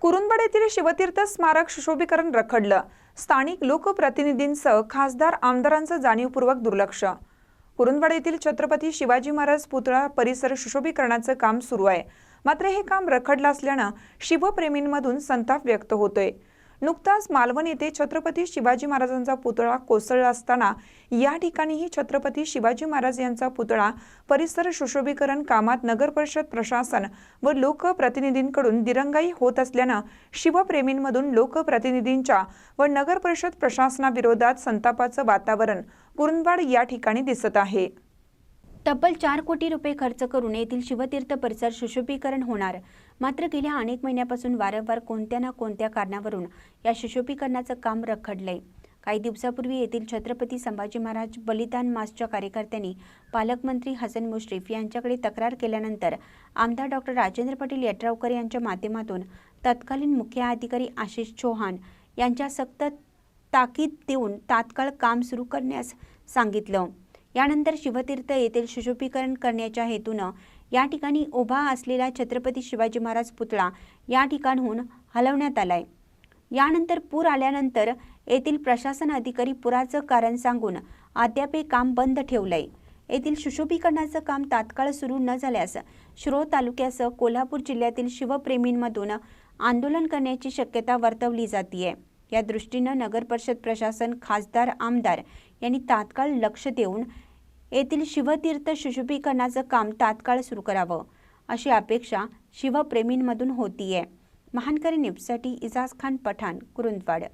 कुरुंदवाड येथील शिवतीर्थ स्मारक सुशोभीकरण रखडलं. स्थानिक लोकप्रतिनिधींसह खासदार आमदारांचं जाणीवपूर्वक दुर्लक्ष. कुरुंदवाड येथील छत्रपती शिवाजी महाराज पुतळा परिसर सुशोभीकरणाचं काम सुरू आहे. मात्र हे काम रखडलं असल्यानं शिवप्रेमींमधून संताप व्यक्त होतोय. नुकताच मालवण येथे छत्रपती शिवाजी महाराजांचा पुतळा कोसळला असताना या ठिकाणीही छत्रपती शिवाजी महाराज यांचा पुतळा परिसर सुशोभीकरण कामात नगरपरिषद प्रशासन व लोकप्रतिनिधींकडून दिरंगाई होत असल्यानं शिवप्रेमींमधून लोकप्रतिनिधींच्या व नगरपरिषद प्रशासनाविरोधात संतापाचं वातावरण कुरुंदवाड या ठिकाणी दिसत आहे. तब्बल चार कोटी रुपये खर्च करून येथील शिवतीर्थ परिसर सुशोभीकरण होणार. मात्र गेल्या अनेक महिन्यापासून वारंवार कोणत्या ना कोणत्या कारणावरून या सुशोभीकरणाचं काम रखडलंय. काही दिवसापूर्वी येथील छत्रपती संभाजी महाराज बलिदान मासच्या कार्यकर्त्यांनी पालकमंत्री हसन मुश्रीफ यांच्याकडे तक्रार केल्यानंतर आमदार डॉक्टर राजेंद्र पाटील यड्रावकर यांच्या माध्यमातून तत्कालीन मुख्य अधिकारी आशिष चौहान यांच्या सक्त ताकीद देऊन तात्काळ काम सुरू करण्यास सांगितलं. यानंतर शिवतीर्थ येथील सुशोभीकरण करण्याच्या हेतूनं या ठिकाणी उभा असलेला छत्रपती शिवाजी महाराज पुतळा या ठिकाणहून हलवण्यात आलाय. यानंतर पूर आल्यानंतर येथील प्रशासन अधिकारी पुराचं कारण सांगून अद्याप हे काम बंद ठेवलंय. येथील सुशोभीकरणाचं काम तात्काळ सुरू न झाल्यास श्रो तालुक्यासह कोल्हापूर जिल्ह्यातील शिवप्रेमींमधून आंदोलन करण्याची शक्यता वर्तवली जातीये. या दृष्टीनं नगरपरिषद प्रशासन खासदार आमदार यांनी तात्काळ लक्ष देऊन येथील शिवतीर्थ सुशोभीकरणाचं काम तात्काळ सुरू करावं अशी अपेक्षा शिवप्रेमींमधून होतीये. महानकरी न्यूजसाठी इजाज खान पठाण कुरुंदवाड.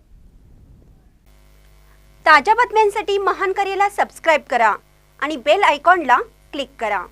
ताज्या बातम्यांसाठी महानकरीला सबस्क्राईब करा आणि बेल आयकॉनला क्लिक करा.